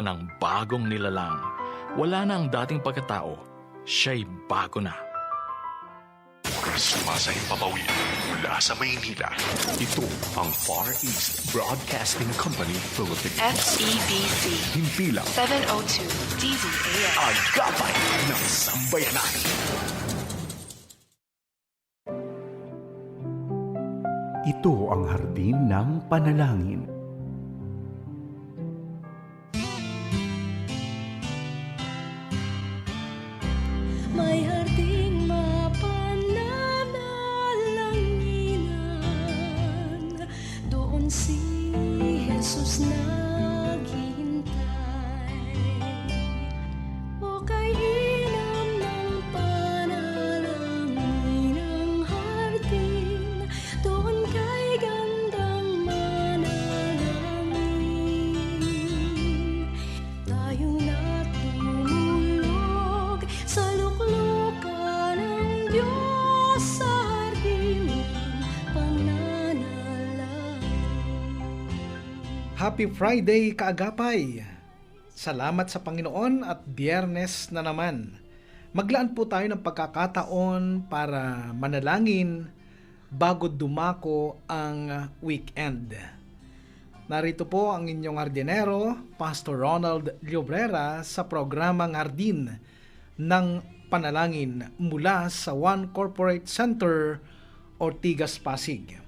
ng bagong nilalang. Wala na ang dating pagkatao. Siya'y bago na. Sumasahing papawid mula sa Maynila. Ito ang Far East Broadcasting Company Philippines. FEBC Himpilang 702 DZAM. agapay ng sambayanan. Ito ang hardin ng panalangin. Happy Friday, kaagapay! Salamat sa Panginoon at biyernes na naman. Maglaan po tayo ng pagkakataon para manalangin bago dumako ang weekend. Narito po ang inyong hardinero, Pastor Ronald Llobrera sa programang Hardin ng Panalangin mula sa One Corporate Center, Ortigas, Pasig.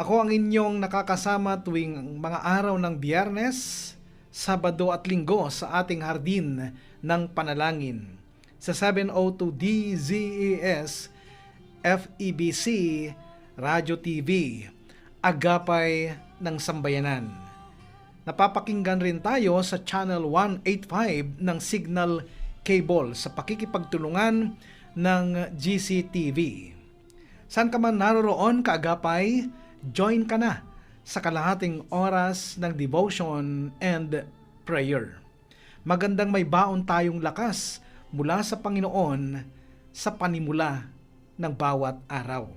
Ako ang inyong nakakasama tuwing mga araw ng biyernes, sabado at linggo sa ating hardin ng panalangin sa 702 DZES FEBC Radio TV Agapay ng Sambayanan. Napapakinggan rin tayo sa Channel 185 ng Signal Cable sa pakikipagtulungan ng GCTV. Saan ka man naroroon, kaagapay, join ka na sa kalahating oras ng devotion and prayer. Magandang may baon tayong lakas mula sa Panginoon sa panimula ng bawat araw.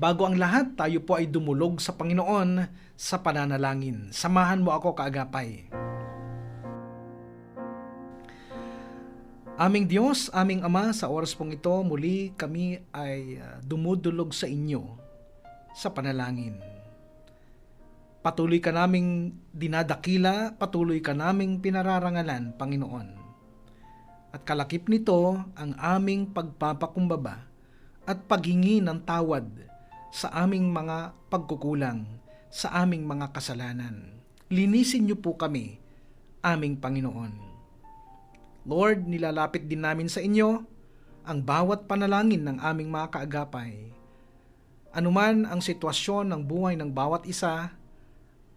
Bago ang lahat, tayo po ay dumulog sa Panginoon sa pananalangin. Samahan mo ako kaagapay. Aming Diyos, aming Ama, sa oras pong ito, muli kami ay ah, dumudulog sa inyo sa panalangin. Patuloy ka naming dinadakila, patuloy ka naming pinararangalan, Panginoon. At kalakip nito ang aming pagpapakumbaba at paghingi ng tawad sa aming mga pagkukulang, sa aming mga kasalanan. Linisin niyo po kami, aming Panginoon. Lord, nilalapit din namin sa inyo ang bawat panalangin ng aming mga kaagapay. Anuman ang sitwasyon ng buhay ng bawat isa,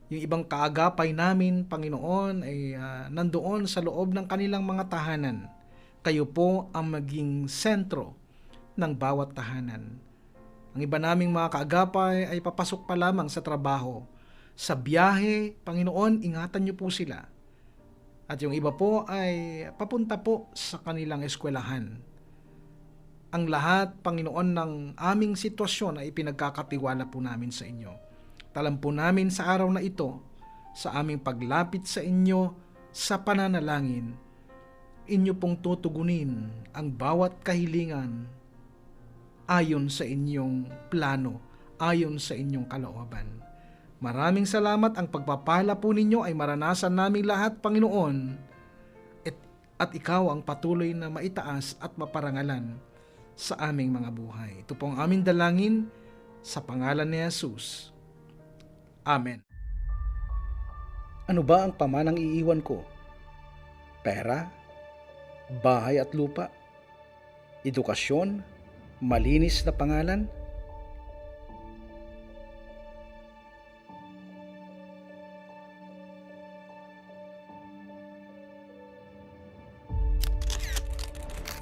yung ibang kaagapay namin, Panginoon, ay ah, nandoon sa loob ng kanilang mga tahanan. Kayo po ang maging sentro ng bawat tahanan. Ang iba naming mga kaagapay ay papasok pa lamang sa trabaho. Sa biyahe, Panginoon, ingatan niyo po sila. At yung iba po ay papunta po sa kanilang eskwelahan. Ang lahat, Panginoon, ng aming sitwasyon ay pinagkakatiwala po namin sa inyo. Talam po namin sa araw na ito, sa aming paglapit sa inyo sa pananalangin, inyo pong tutugunin ang bawat kahilingan ayon sa inyong plano, ayon sa inyong kalooban. Maraming salamat ang pagpapala po ninyo ay maranasan naming lahat, Panginoon, at, at ikaw ang patuloy na maitaas at maparangalan sa aming mga buhay. Ito po ang aming dalangin sa pangalan ni Jesus. Amen. Ano ba ang pamanang iiwan ko? Pera? Bahay at lupa? Edukasyon? Malinis na pangalan?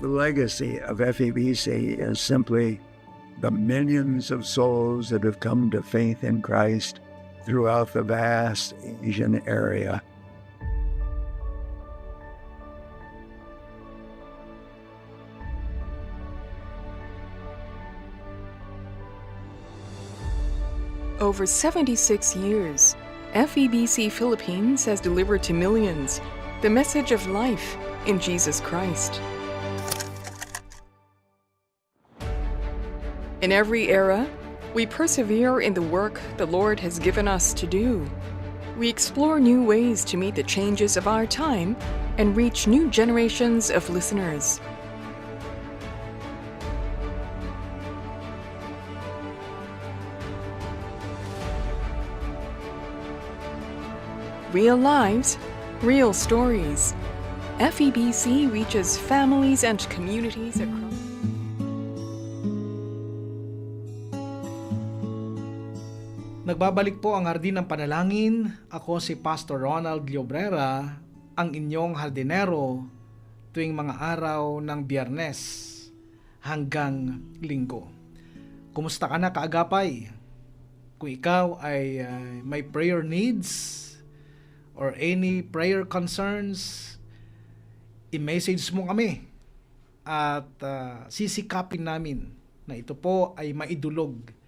The legacy of FEBC is simply the millions of souls that have come to faith in Christ throughout the vast Asian area. Over 76 years, FEBC Philippines has delivered to millions the message of life in Jesus Christ. In every era, we persevere in the work the Lord has given us to do. We explore new ways to meet the changes of our time and reach new generations of listeners. Real lives, real stories. FEBC reaches families and communities across. Nagbabalik po ang Hardin ng Panalangin. Ako si Pastor Ronald Llobrera, ang inyong hardinero tuwing mga araw ng biyernes hanggang linggo. Kumusta ka na kaagapay? Kung ikaw ay uh, may prayer needs or any prayer concerns, i-message mo kami at uh, sisikapin namin na ito po ay maidulog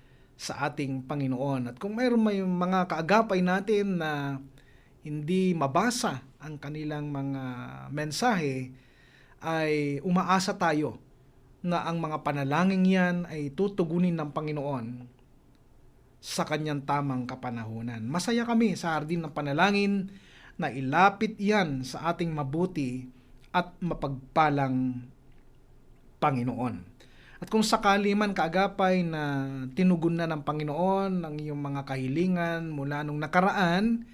sa ating Panginoon. At kung mayroon may mga kaagapay natin na hindi mabasa ang kanilang mga mensahe, ay umaasa tayo na ang mga panalangin yan ay tutugunin ng Panginoon sa kanyang tamang kapanahunan. Masaya kami sa hardin ng panalangin na ilapit yan sa ating mabuti at mapagpalang Panginoon. At kung sakali man kaagapay na tinugon na ng Panginoon ang iyong mga kahilingan mula nung nakaraan,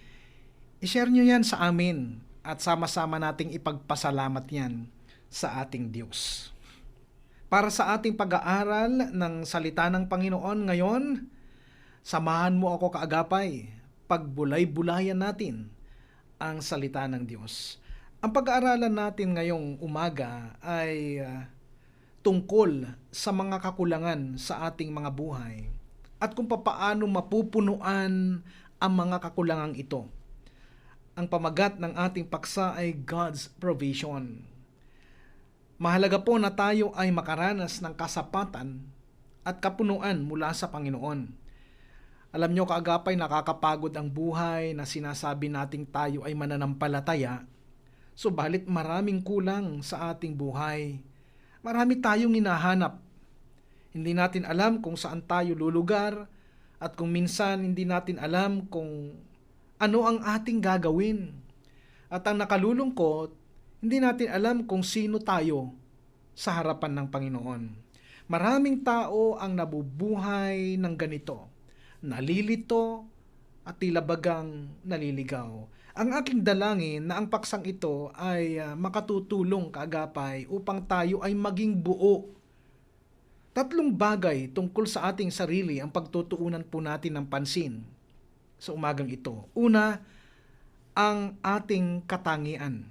ishare nyo yan sa amin at sama-sama nating ipagpasalamat yan sa ating Diyos. Para sa ating pag-aaral ng salita ng Panginoon ngayon, samahan mo ako kaagapay, pagbulay-bulayan natin ang salita ng Diyos. Ang pag-aaralan natin ngayong umaga ay uh, tungkol sa mga kakulangan sa ating mga buhay at kung papaano mapupunuan ang mga kakulangang ito. Ang pamagat ng ating paksa ay God's provision. Mahalaga po na tayo ay makaranas ng kasapatan at kapunuan mula sa Panginoon. Alam nyo kaagapay nakakapagod ang buhay na sinasabi nating tayo ay mananampalataya, subalit maraming kulang sa ating buhay Marami tayong hinahanap. Hindi natin alam kung saan tayo lulugar at kung minsan hindi natin alam kung ano ang ating gagawin. At ang nakalulungkot, hindi natin alam kung sino tayo sa harapan ng Panginoon. Maraming tao ang nabubuhay ng ganito. Nalilito at tila bagang naliligaw. Ang aking dalangin na ang paksang ito ay uh, makatutulong kaagapay upang tayo ay maging buo. Tatlong bagay tungkol sa ating sarili ang pagtutuunan po natin ng pansin sa umagang ito. Una, ang ating katangian.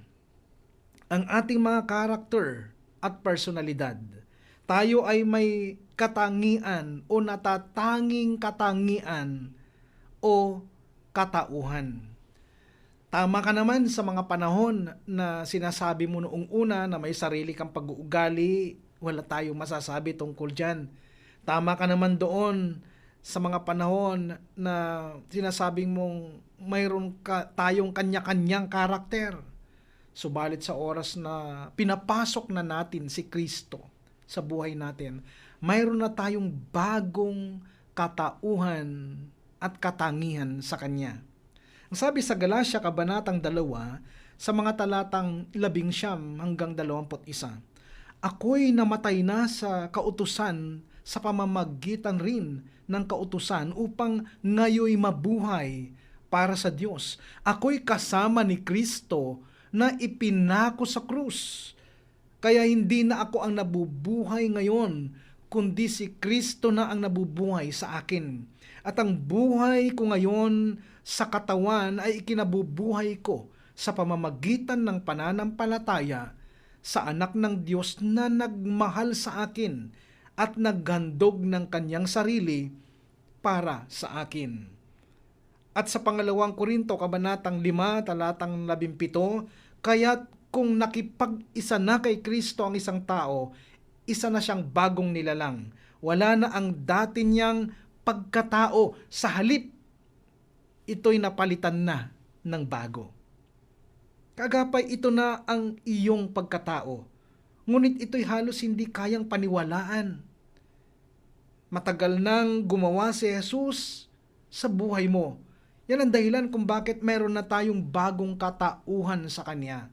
Ang ating mga karakter at personalidad. Tayo ay may katangian o natatanging katangian o katauhan. Tama ka naman sa mga panahon na sinasabi mo noong una na may sarili kang pag-uugali, wala tayong masasabi tungkol dyan. Tama ka naman doon sa mga panahon na sinasabing mong mayroon ka, tayong kanya-kanyang karakter. Subalit sa oras na pinapasok na natin si Kristo sa buhay natin, mayroon na tayong bagong katauhan at katangihan sa Kanya. Sabi sa Galacia Kabanatang 2 sa mga talatang 11 hanggang 21, Ako'y namatay na sa kautusan sa pamamagitan rin ng kautusan upang ngayoy mabuhay para sa Diyos. Ako'y kasama ni Kristo na ipinako sa krus. Kaya hindi na ako ang nabubuhay ngayon, kundi si Kristo na ang nabubuhay sa akin. At ang buhay ko ngayon sa katawan ay ikinabubuhay ko sa pamamagitan ng pananampalataya sa anak ng Diyos na nagmahal sa akin at naghandog ng kanyang sarili para sa akin. At sa pangalawang Korinto, kabanatang 5, talatang 17, kaya't kung nakipag-isa na kay Kristo ang isang tao, isa na siyang bagong nilalang. Wala na ang dati niyang pagkatao sa halip ito'y napalitan na ng bago. Kagapay ito na ang iyong pagkatao, ngunit ito'y halos hindi kayang paniwalaan. Matagal nang gumawa si Jesus sa buhay mo. Yan ang dahilan kung bakit meron na tayong bagong katauhan sa Kanya.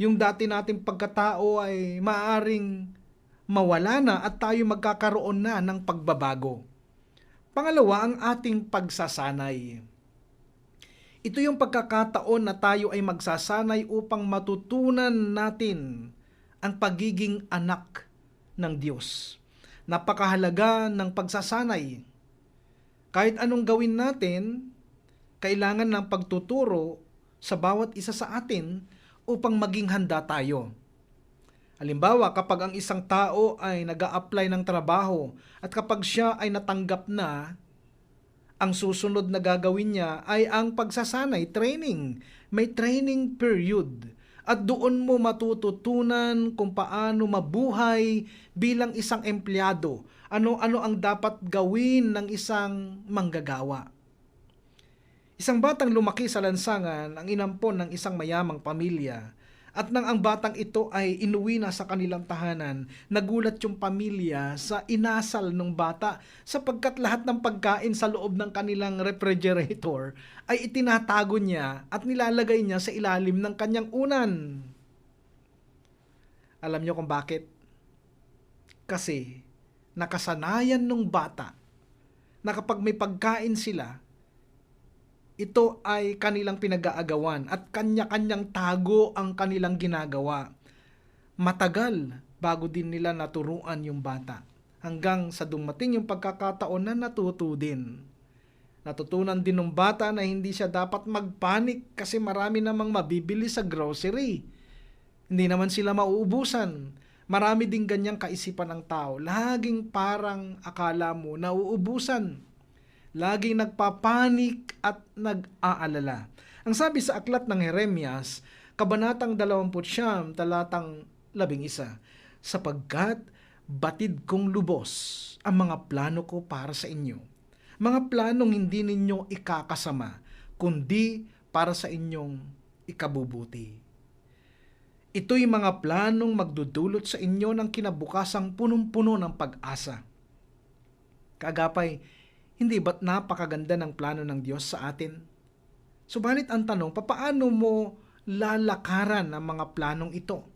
Yung dati nating pagkatao ay maaring mawala na at tayo magkakaroon na ng pagbabago. Pangalawa, ang ating pagsasanay. Ito yung pagkakataon na tayo ay magsasanay upang matutunan natin ang pagiging anak ng Diyos. Napakahalaga ng pagsasanay. Kahit anong gawin natin, kailangan ng pagtuturo sa bawat isa sa atin upang maging handa tayo. Halimbawa, kapag ang isang tao ay nag apply ng trabaho at kapag siya ay natanggap na, ang susunod na gagawin niya ay ang pagsasanay, training. May training period. At doon mo matututunan kung paano mabuhay bilang isang empleyado. Ano-ano ang dapat gawin ng isang manggagawa. Isang batang lumaki sa lansangan ang inampon ng isang mayamang pamilya at nang ang batang ito ay inuwi na sa kanilang tahanan, nagulat yung pamilya sa inasal ng bata sapagkat lahat ng pagkain sa loob ng kanilang refrigerator ay itinatago niya at nilalagay niya sa ilalim ng kanyang unan. Alam niyo kung bakit? Kasi nakasanayan ng bata na kapag may pagkain sila, ito ay kanilang pinag-aagawan at kanya-kanyang tago ang kanilang ginagawa. Matagal bago din nila naturuan yung bata hanggang sa dumating yung pagkakataon na natuto din. Natutunan din ng bata na hindi siya dapat magpanik kasi marami namang mabibili sa grocery. Hindi naman sila mauubusan. Marami din ganyang kaisipan ng tao. Laging parang akala mo na uubusan laging nagpapanik at nag-aalala. Ang sabi sa aklat ng Jeremias, Kabanatang 29, talatang 11, sapagkat batid kong lubos ang mga plano ko para sa inyo. Mga planong hindi ninyo ikakasama, kundi para sa inyong ikabubuti. Ito'y mga planong magdudulot sa inyo ng kinabukasang punong-puno ng pag-asa. Kagapay, hindi ba't napakaganda ng plano ng Diyos sa atin? Subalit ang tanong, papaano mo lalakaran ang mga planong ito?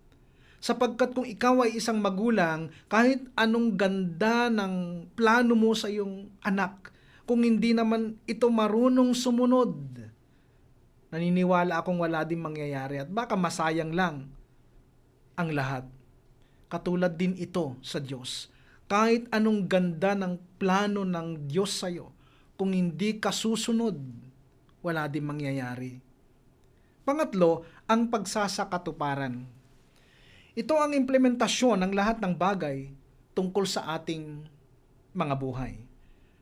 Sapagkat kung ikaw ay isang magulang, kahit anong ganda ng plano mo sa iyong anak, kung hindi naman ito marunong sumunod, naniniwala akong wala din mangyayari at baka masayang lang ang lahat. Katulad din ito sa Diyos kahit anong ganda ng plano ng Diyos sa'yo, kung hindi ka susunod, wala din mangyayari. Pangatlo, ang pagsasakatuparan. Ito ang implementasyon ng lahat ng bagay tungkol sa ating mga buhay.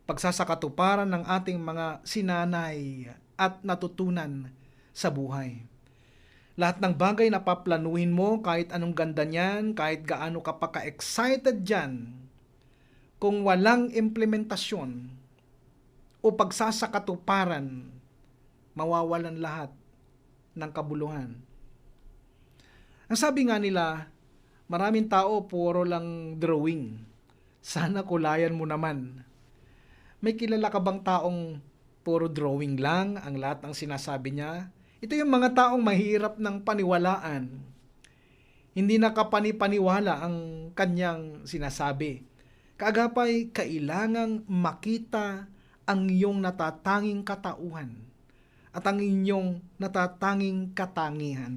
Pagsasakatuparan ng ating mga sinanay at natutunan sa buhay. Lahat ng bagay na paplanuhin mo, kahit anong ganda niyan, kahit gaano ka pa ka-excited dyan, kung walang implementasyon o pagsasakatuparan, mawawalan lahat ng kabuluhan. Ang sabi nga nila, maraming tao puro lang drawing. Sana kulayan mo naman. May kilala ka bang taong puro drawing lang ang lahat ng sinasabi niya? Ito yung mga taong mahirap ng paniwalaan. Hindi nakapanipaniwala ang kanyang sinasabi Kaagapay, kailangang makita ang iyong natatanging katauhan at ang inyong natatanging katangihan.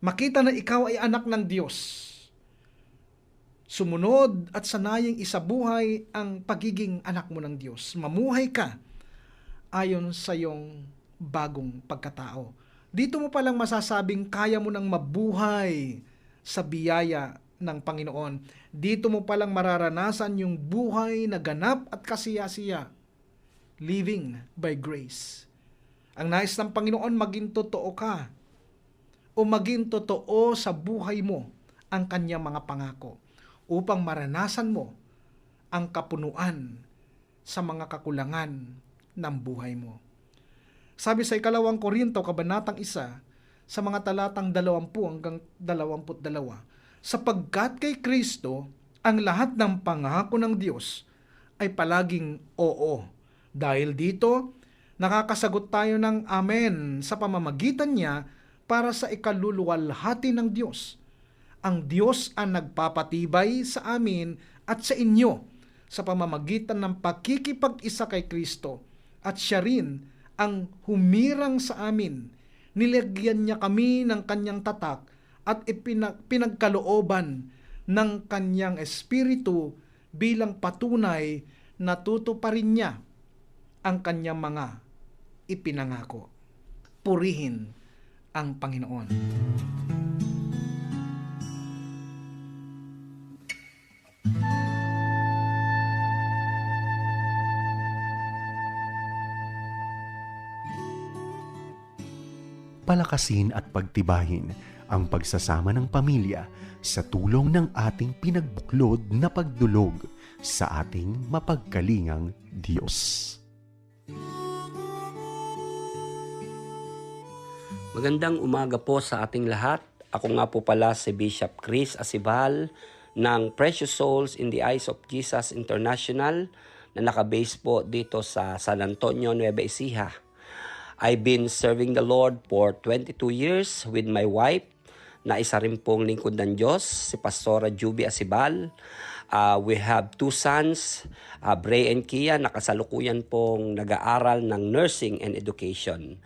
Makita na ikaw ay anak ng Diyos. Sumunod at sanaying isabuhay ang pagiging anak mo ng Diyos. Mamuhay ka ayon sa iyong bagong pagkatao. Dito mo palang masasabing kaya mo nang mabuhay sa biyaya ng Panginoon. Dito mo palang mararanasan yung buhay na ganap at kasiya-siya. Living by grace. Ang nais ng Panginoon maging totoo ka o maging totoo sa buhay mo ang kanyang mga pangako upang maranasan mo ang kapunuan sa mga kakulangan ng buhay mo. Sabi sa ikalawang Korinto, kabanatang isa, sa mga talatang 20 hanggang 22, sapagkat kay Kristo, ang lahat ng pangako ng Diyos ay palaging oo. Dahil dito, nakakasagot tayo ng Amen sa pamamagitan niya para sa ikaluluwalhati ng Diyos. Ang Diyos ang nagpapatibay sa amin at sa inyo sa pamamagitan ng pakikipag-isa kay Kristo at siya rin ang humirang sa amin. Nilagyan niya kami ng kanyang tatak at ipinag- pinagkalooban ng kanyang espiritu bilang patunay na tutuparin niya ang kanyang mga ipinangako. Purihin ang Panginoon. palakasin at pagtibayin ang pagsasama ng pamilya sa tulong ng ating pinagbuklod na pagdulog sa ating mapagkalingang Diyos. Magandang umaga po sa ating lahat. Ako nga po pala si Bishop Chris Asibal ng Precious Souls in the Eyes of Jesus International na nakabase po dito sa San Antonio, Nueva Ecija. I've been serving the Lord for 22 years with my wife na isa rin pong lingkod ng Diyos, si Pastora Juby Asibal. Uh, we have two sons, uh, Bray and Kia, na kasalukuyan pong nag-aaral ng nursing and education.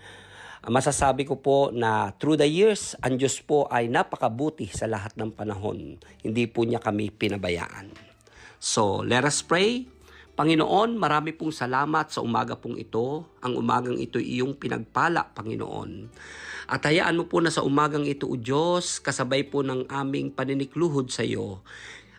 Uh, masasabi ko po na through the years, ang Diyos po ay napakabuti sa lahat ng panahon. Hindi po niya kami pinabayaan. So, let us pray. Panginoon, marami pong salamat sa umaga pong ito. Ang umagang ito iyong pinagpala, Panginoon. At hayaan mo po na sa umagang ito, O Diyos, kasabay po ng aming paninikluhod sa iyo.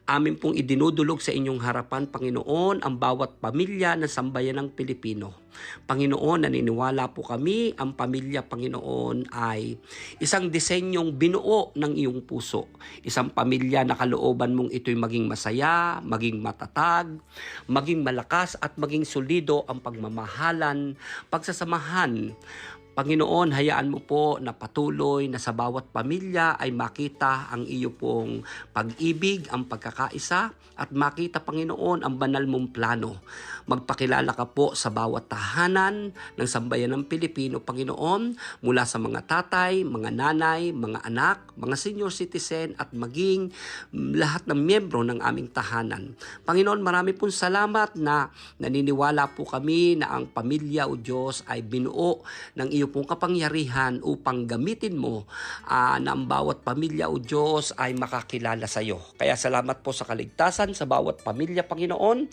Amin pong idinudulog sa inyong harapan, Panginoon, ang bawat pamilya ng sambayan ng Pilipino. Panginoon, naniniwala po kami, ang pamilya, Panginoon, ay isang disenyong binuo ng iyong puso. Isang pamilya na kalooban mong ito'y maging masaya, maging matatag, maging malakas at maging solido ang pagmamahalan, pagsasamahan, Panginoon, hayaan mo po na patuloy na sa bawat pamilya ay makita ang iyo pong pag-ibig, ang pagkakaisa at makita, Panginoon, ang banal mong plano. Magpakilala ka po sa bawat tahanan ng sambayan ng Pilipino, Panginoon, mula sa mga tatay, mga nanay, mga anak, mga senior citizen at maging lahat ng miyembro ng aming tahanan. Panginoon, marami pong salamat na naniniwala po kami na ang pamilya o Diyos ay binuo ng iyo pong kapangyarihan upang gamitin mo uh, na ang bawat pamilya o Diyos ay makakilala sa iyo. Kaya salamat po sa kaligtasan sa bawat pamilya, Panginoon.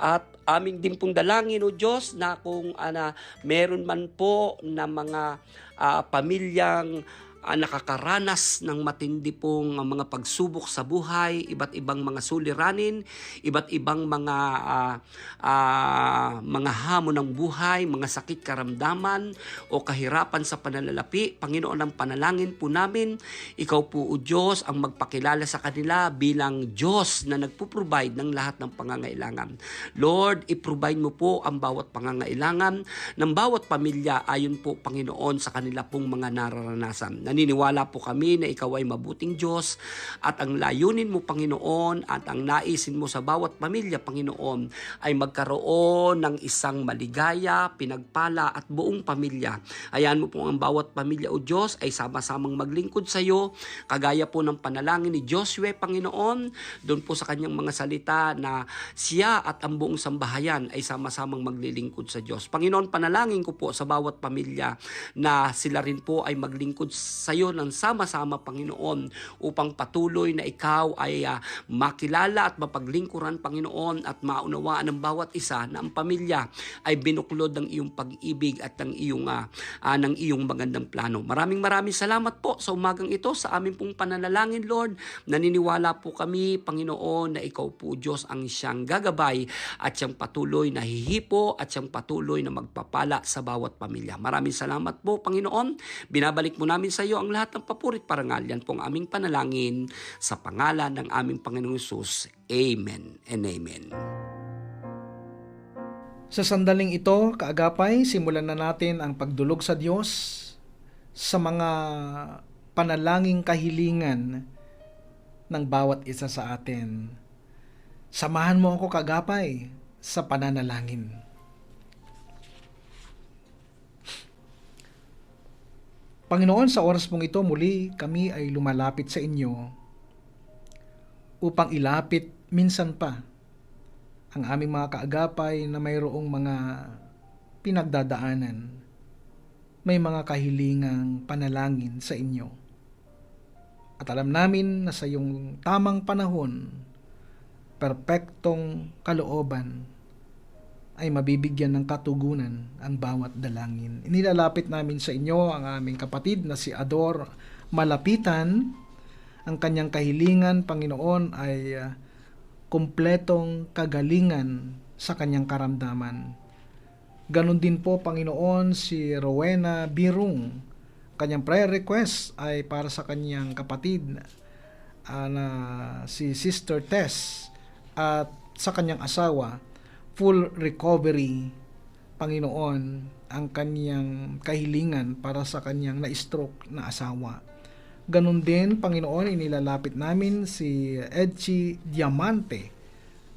At aming din pong dalangin o Diyos na kung ana, meron man po na mga uh, pamilyang uh, nakakaranas ng matindi pong uh, mga pagsubok sa buhay, iba't ibang mga suliranin, iba't ibang mga uh, uh, mga hamon ng buhay, mga sakit karamdaman o kahirapan sa pananalapi. Panginoon ang panalangin po namin, ikaw po o Diyos ang magpakilala sa kanila bilang Diyos na nagpo-provide ng lahat ng pangangailangan. Lord, i-provide mo po ang bawat pangangailangan ng bawat pamilya ayon po Panginoon sa kanila pong mga nararanasan. Naniniwala po kami na ikaw ay mabuting Diyos at ang layunin mo Panginoon at ang naisin mo sa bawat pamilya Panginoon ay magkaroon ng isang maligaya, pinagpala at buong pamilya. Ayan mo po ang bawat pamilya o Diyos ay sama-samang maglingkod sa iyo kagaya po ng panalangin ni Josue Panginoon doon po sa kanyang mga salita na siya at ang buong sambahayan ay sama-samang maglilingkod sa Diyos. Panginoon, panalangin ko po sa bawat pamilya na sila rin po ay maglingkod sa iyo ng sama-sama, Panginoon, upang patuloy na ikaw ay uh, makilala at mapaglingkuran, Panginoon, at maunawaan ng bawat isa na ang pamilya ay binuklod ng iyong pag-ibig at ng iyong, uh, uh, ng iyong magandang plano. Maraming maraming salamat po sa umagang ito sa aming pong pananalangin, Lord. Naniniwala po kami, Panginoon, na ikaw po, Diyos, ang siyang gagabay at siyang patuloy na hihipo at siyang patuloy na magpapala sa bawat pamilya. Maraming salamat po, Panginoon. Binabalik mo namin sa iyo ang lahat ng papurit parangal. Yan po ang aming panalangin sa pangalan ng aming Panginoong Yesus. Amen and Amen. Sa sandaling ito, kaagapay, simulan na natin ang pagdulog sa Diyos sa mga panalangin kahilingan ng bawat isa sa atin. Samahan mo ako kagapay sa pananalangin. Panginoon, sa oras mong ito muli kami ay lumalapit sa inyo upang ilapit minsan pa ang aming mga kaagapay na mayroong mga pinagdadaanan. May mga kahilingang panalangin sa inyo. At alam namin na sa iyong tamang panahon, perpektong kalooban ay mabibigyan ng katugunan ang bawat dalangin. Inilalapit namin sa inyo ang aming kapatid na si Ador Malapitan. Ang kanyang kahilingan, Panginoon, ay uh, kumpletong kagalingan sa kanyang karamdaman. Ganon din po, Panginoon, si Rowena Birung. Kanyang prayer request ay para sa kanyang kapatid uh, na si Sister Tess at sa kanyang asawa full recovery, Panginoon, ang kanyang kahilingan para sa kanyang na-stroke na asawa. Ganon din, Panginoon, inilalapit namin si Edchi Diamante.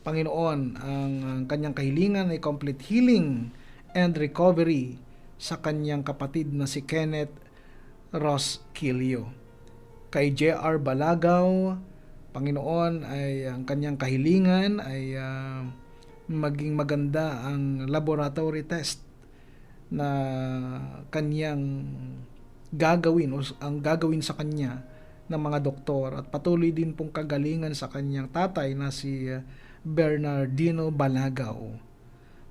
Panginoon, ang, ang kanyang kahilingan ay complete healing and recovery sa kanyang kapatid na si Kenneth Ross Kilio. Kay J.R. Balagaw, Panginoon, ay ang kanyang kahilingan ay uh, maging maganda ang laboratory test na kanyang gagawin o ang gagawin sa kanya ng mga doktor at patuloy din pong kagalingan sa kanyang tatay na si uh, Bernardino Balagao.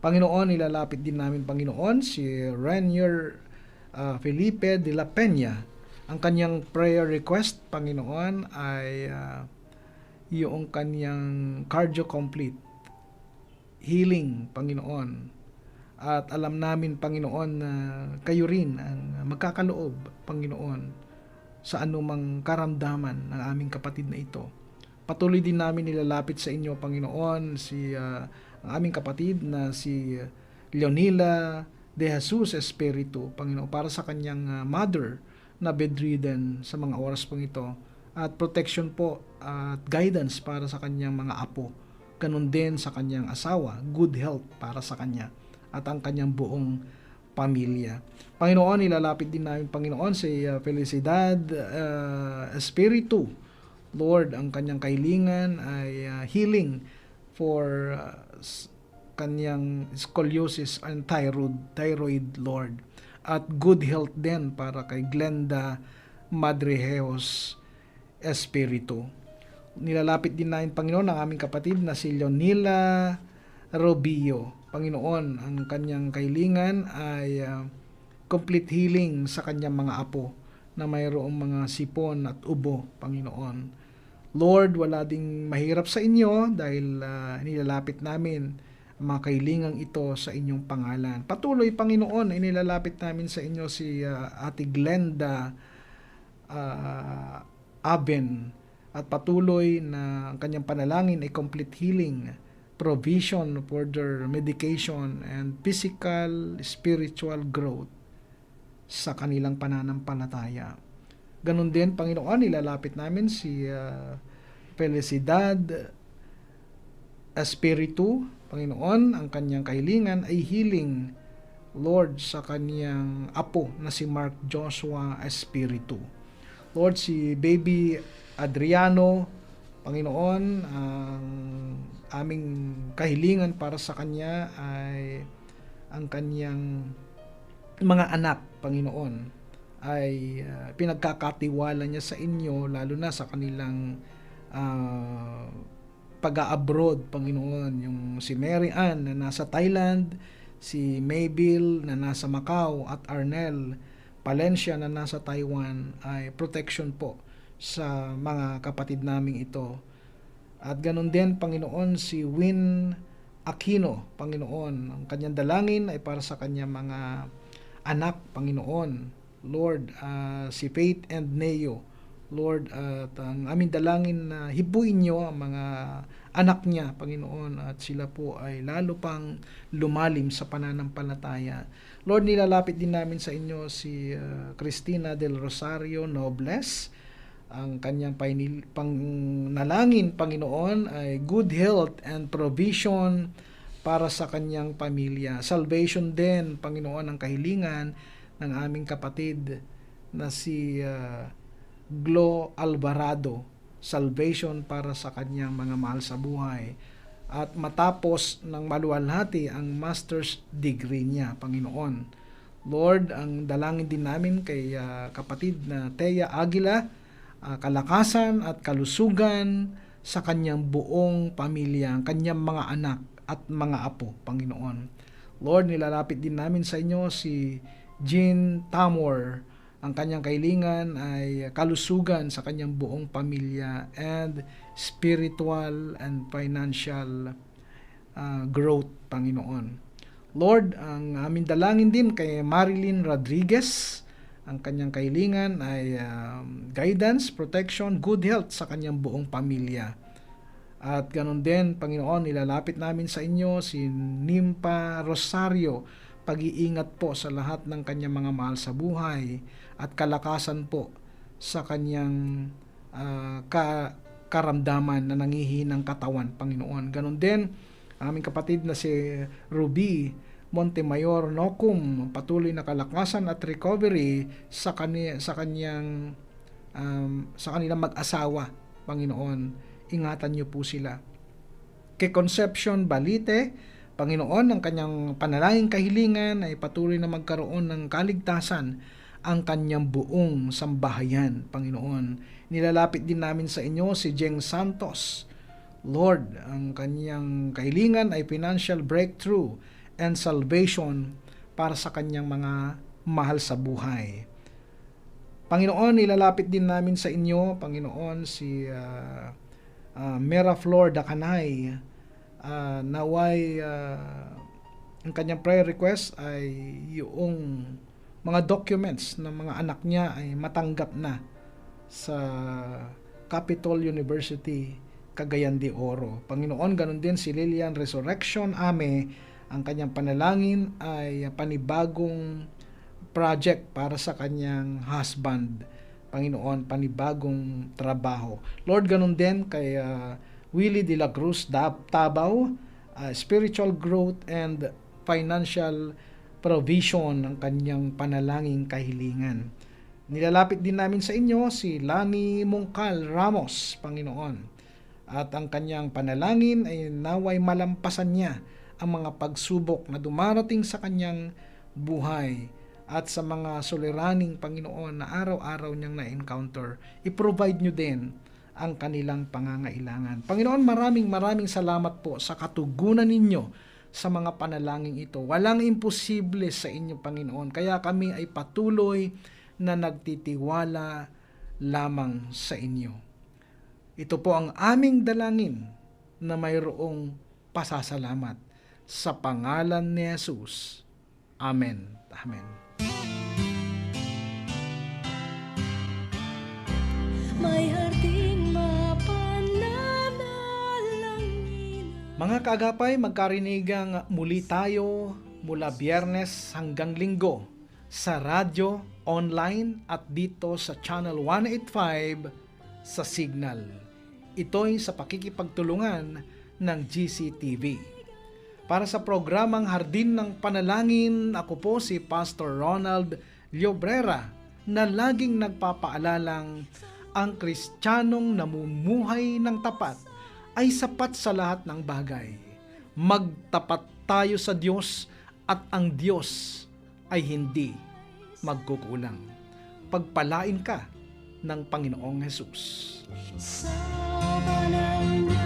Panginoon, ilalapit din namin Panginoon si Renier uh, Felipe de la Peña. Ang kanyang prayer request, Panginoon, ay uh, yung kanyang cardio complete healing, Panginoon. At alam namin, Panginoon, na kayo rin ang magkakaloob, Panginoon, sa anumang karamdaman ng aming kapatid na ito. Patuloy din namin nilalapit sa inyo, Panginoon, si uh, ang aming kapatid na si Leonila de Jesus Espiritu, Panginoon, para sa kanyang uh, mother na bedridden sa mga oras pong ito at protection po at guidance para sa kanyang mga apo ganun din sa kanyang asawa, good health para sa kanya at ang kanyang buong pamilya. Panginoon, ilalapit din namin Panginoon si uh, Felicidad uh, Espiritu. Lord, ang kanyang kahilingan ay uh, healing for uh, kanyang scoliosis and thyroid, thyroid, Lord. At good health din para kay Glenda Madrejeos Espiritu nilalapit din namin, Panginoon, ang aming kapatid na si Leonila Robio. Panginoon, ang kanyang kailingan ay uh, complete healing sa kanyang mga apo na mayroong mga sipon at ubo, Panginoon. Lord, wala ding mahirap sa inyo dahil uh, nilalapit namin ang mga kailingang ito sa inyong pangalan. Patuloy, Panginoon, inilalapit namin sa inyo si uh, Ate Glenda uh, Aben at patuloy na ang kanyang panalangin ay complete healing, provision for their medication and physical, spiritual growth sa kanilang pananampalataya. Ganon din, Panginoon, ilalapit namin si uh, Felicidad Espiritu, Panginoon, ang kanyang kahilingan ay healing, Lord, sa kanyang apo na si Mark Joshua Espiritu. Lord, si baby Adriano, Panginoon, ang aming kahilingan para sa kanya ay ang kanyang mga anak, Panginoon, ay uh, pinagkakatiwala niya sa inyo, lalo na sa kanilang uh, pag-abroad, Panginoon. Yung si Mary Ann na nasa Thailand, si Maybill na nasa Macau, at Arnel Palencia na nasa Taiwan ay protection po sa mga kapatid naming ito. At ganun din, Panginoon, si Win Aquino, Panginoon. Ang kanyang dalangin ay para sa kanyang mga anak, Panginoon. Lord, uh, si Faith and Neo, Lord, at ang aming dalangin na hibuin niyo ang mga anak niya, Panginoon, at sila po ay lalo pang lumalim sa pananampalataya. Lord, nilalapit din namin sa inyo si uh, Cristina del Rosario Nobles. Ang kanyang painil, pangnalangin, Panginoon, ay good health and provision para sa kanyang pamilya. Salvation din, Panginoon, ang kahilingan ng aming kapatid na si uh, Glo Alvarado. Salvation para sa kanyang mga mahal sa buhay. At matapos ng maluwalhati ang master's degree niya, Panginoon. Lord, ang dalangin din namin kay uh, kapatid na Teya Aguila, uh, kalakasan at kalusugan sa kanyang buong pamilya, kanyang mga anak at mga apo, Panginoon. Lord, nilalapit din namin sa inyo si Jean Tamor. Ang kanyang kailingan ay kalusugan sa kanyang buong pamilya and spiritual and financial uh, growth, Panginoon. Lord, ang aming dalangin din kay Marilyn Rodriguez, ang kanyang kailingan ay um, guidance, protection, good health sa kanyang buong pamilya. At ganun din, Panginoon, nilalapit namin sa inyo si Nimpa Rosario, pag-iingat po sa lahat ng kanyang mga mahal sa buhay at kalakasan po sa kanyang uh, ka, karamdaman na nangihinang katawan, Panginoon. Ganon din, aming kapatid na si Ruby Montemayor Nocum, patuloy na kalakasan at recovery sa, kani, sa kanyang um, sa kanilang mag-asawa, Panginoon. Ingatan niyo po sila. Kay Conception Balite, Panginoon, ang kanyang panalangin kahilingan ay patuloy na magkaroon ng kaligtasan ang kanyang buong sambahayan, Panginoon. Nilalapit din namin sa inyo si Jeng Santos. Lord, ang kanyang kahilingan ay financial breakthrough and salvation para sa kanyang mga mahal sa buhay. Panginoon, nilalapit din namin sa inyo, Panginoon, si uh, uh, Mera Flor Dakanay, uh, naway uh, ang kanyang prayer request ay yung mga documents ng mga anak niya ay matanggap na sa Capitol University Cagayan de Oro. Panginoon, ganun din si Lilian Resurrection Ame, ang kanyang panalangin ay panibagong project para sa kanyang husband. Panginoon, panibagong trabaho. Lord, ganun din kay uh, Willie de la Cruz Tabaw, uh, spiritual growth and financial provision ng kanyang panalangin kahilingan. Nilalapit din namin sa inyo si Lani Mungkal Ramos, Panginoon. At ang kanyang panalangin ay naway malampasan niya ang mga pagsubok na dumarating sa kanyang buhay at sa mga suliraning Panginoon na araw-araw niyang na-encounter. I-provide niyo din ang kanilang pangangailangan. Panginoon, maraming maraming salamat po sa katugunan ninyo sa mga panalangin ito. Walang imposible sa inyo, Panginoon. Kaya kami ay patuloy na nagtitiwala lamang sa inyo. Ito po ang aming dalangin na mayroong pasasalamat sa pangalan ni Jesus. Amen. Amen. May harding Mga kaagapay, magkarinigang muli tayo mula biyernes hanggang linggo sa radyo, online at dito sa Channel 185 sa Signal. Ito'y sa pakikipagtulungan ng GCTV. Para sa programang Hardin ng Panalangin, ako po si Pastor Ronald Llobrera na laging nagpapaalalang ang kristyanong namumuhay ng tapat ay sapat sa lahat ng bagay. Magtapat tayo sa Diyos at ang Diyos ay hindi magkukulang. Pagpalain ka ng Panginoong Hesus. sa banal